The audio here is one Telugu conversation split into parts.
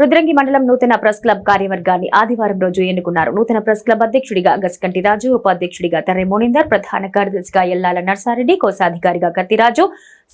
రుద్రంగి మండలం నూతన ప్రెస్ క్లబ్ కార్యవర్గాన్ని ఆదివారం రోజు ఎన్నుకున్నారు. నూతన ప్రెస్ క్లబ్ అధ్యక్షుడిగా గసకంటి రాజు ఉపాధ్యక్షుడిగా తర్రె మోనిందర్ ప్రధాన కార్యదర్శిగా ఎల్లాల నర్సారెడ్డి కోశాధికారిగా కత్తిరాజు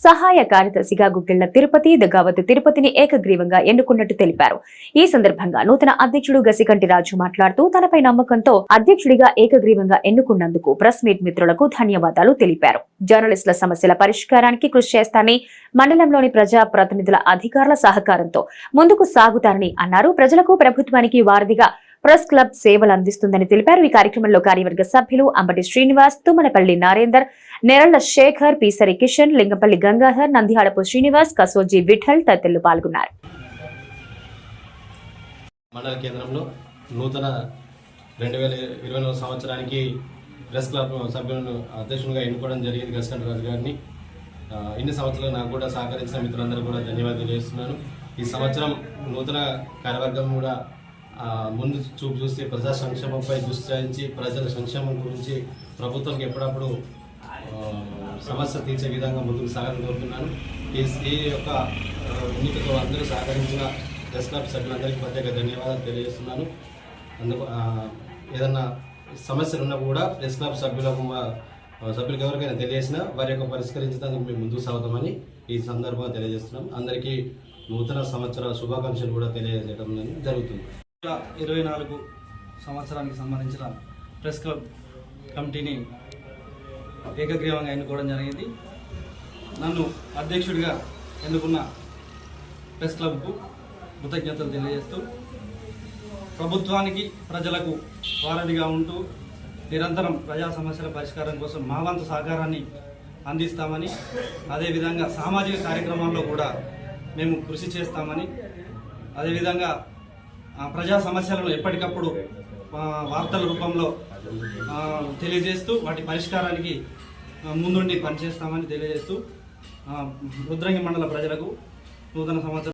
సహాయ కార్యదర్శిగా గుగ్గిళ్ళ తిరుపతి దగావతు తిరుపతిని ఏకగ్రీవంగా ఎన్నుకున్నట్టు తెలిపారు. ఈ సందర్భంగా నూతన అధ్యక్షుడు గసికంటి రాజు మాట్లాడుతూ తనపై నమ్మకంతో అధ్యక్షుడిగా ఏకగ్రీవంగా ఎన్నుకున్నందుకు ప్రెస్ మీట్ మిత్రులకు ధన్యవాదాలు తెలిపారు. జర్నలిస్టుల సమస్యల పరిష్కారానికి కృషి చేస్తానని మండలంలోని ప్రజా ప్రతినిధుల అధికారుల సహకారంతో ముందుకు సాగుతారని అన్నారు. ప్రజలకు ప్రభుత్వానికి వారధిగా ప్రెస్ క్లబ్ సేవలు అందిస్తుందని తెలిపారు. ఈ కార్యక్రమంలో కార్యవర్గ సభ్యులు అంబటి శ్రీనివాస్ తుమ్మనపల్లి నారేందర్ నెరళ్ళ శేఖర్ పీసరి కిషన్ లింగపల్లి గంగాధర్ నందిహాడపు శ్రీనివాస్ కసోజీ విఠల్ తదితరులు పాల్గొన్నారు. మండల కేంద్రంలో నూతన రెండు వేల ఇరవై నాలుగు సంవత్సరానికి ప్రెస్ క్లబ్ సభ్యులను అధ్యక్షునిగా ఎన్నుకోవడం జరిగింది గస్కంట రాజు గారిని. ఇన్ని సంవత్సరాలు నాకు కూడా సహకరించిన మిత్రులందరూ కూడా ధన్యవాదాలు చేస్తున్నాను ఈ సంవత్సరం నూతన కార్యవర్గం కూడా ముందు చూపు చూస్తే ప్రజా సంక్షేమంపై దృష్టి సారించి ప్రజల సంక్షేమం గురించి ప్రభుత్వం ఎప్పుడప్పుడు సమస్య తీర్చే విధంగా ముందుకు సాగాలని కోరుతున్నాను. ఈ యొక్క ఎన్నికతో అందరూ సహకరించిన ప్రెస్ క్లబ్ సభ్యులందరికీ ప్రత్యేక ధన్యవాదాలు తెలియజేస్తున్నాను. అందుకు ఏదన్నా సమస్యలు ఉన్నా కూడా ప్రెస్ క్లబ్ సభ్యులకు మా సభ్యులకు ఎవరికైనా తెలియజేసినా వారి యొక్క పరిష్కరించడానికి మేము ముందుకు సాగుతామని ఈ సందర్భంగా తెలియజేస్తున్నాం. అందరికీ నూతన సంవత్సర శుభాకాంక్షలు కూడా తెలియజేయడం జరుగుతుంది. ఇరవై నాలుగు సంవత్సరానికి సంబంధించిన ప్రెస్ క్లబ్ కమిటీని ఏకగ్రీవంగా ఎన్నుకోవడం జరిగింది. నన్ను అధ్యక్షుడిగా ఎన్నుకున్న ప్రెస్ క్లబ్కు కృతజ్ఞతలు తెలియజేస్తూ ప్రభుత్వానికి ప్రజలకు వారధిగా ఉంటూ నిరంతరం ప్రజా సమస్యల పరిష్కారం కోసం మా వంతు సహకారాన్ని అందిస్తామని అదేవిధంగా సామాజిక కార్యక్రమాల్లో కూడా మేము కృషి చేస్తామని అదేవిధంగా ప్రజా సమస్యలను ఎప్పటికప్పుడు వార్తల రూపంలో తెలియజేస్తూ వాటి పరిష్కారానికి ముందుండి పనిచేస్తామని తెలియజేస్తూ రుద్రంగి మండల ప్రజలకు నూతన సంవత్సరం